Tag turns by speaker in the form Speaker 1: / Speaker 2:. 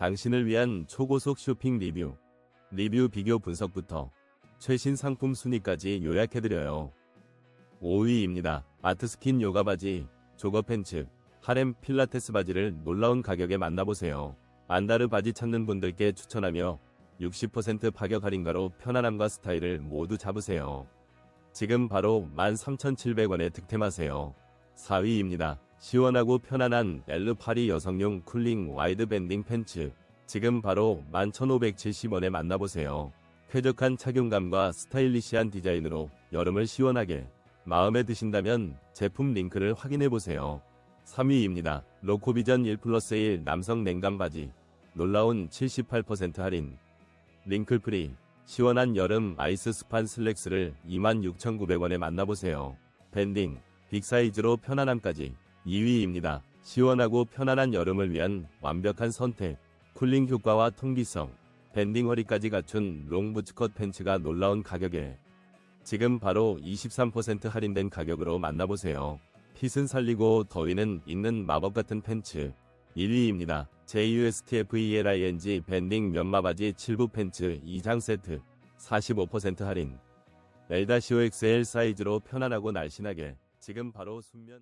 Speaker 1: 당신을 위한 초고속 쇼핑 리뷰, 리뷰 비교 분석부터 최신 상품 순위까지 요약해드려요. 5위입니다. 아트스킨 요가 바지, 조거 팬츠, 하렘 필라테스 바지를 놀라운 가격에 만나보세요. 안다르 바지 찾는 분들께 추천하며 60% 파격 할인가로 편안함과 스타일을 모두 잡으세요. 지금 바로 13,700원에 득템하세요. 4위입니다. 시원하고 편안한 엘르파리 여성용 쿨링 와이드 밴딩 팬츠. 지금 바로 11,570원에 만나보세요. 쾌적한 착용감과 스타일리시한 디자인으로 여름을 시원하게 마음에 드신다면 제품 링크를 확인해보세요. 3위입니다. 로코비전 1 플러스 1 남성 냉감 바지. 놀라운 78% 할인. 링클 프리. 시원한 여름 아이스 스판 슬랙스를 26,900원에 만나보세요. 밴딩. 빅사이즈로 편안함까지. 2위입니다. 시원하고 편안한 여름을 위한 완벽한 선택. 쿨링 효과와 통기성. 밴딩 허리까지 갖춘 롱부츠컷 팬츠가 놀라운 가격에 지금 바로 23% 할인된 가격으로 만나보세요. 핏은 살리고 더위는 있는 마법 같은 팬츠. 1위입니다. JUSTFELING 밴딩 면마바지 7부 팬츠 2장 세트 45% 할인. L-OXL 사이즈로 편안하고 날씬하게 지금 바로 순면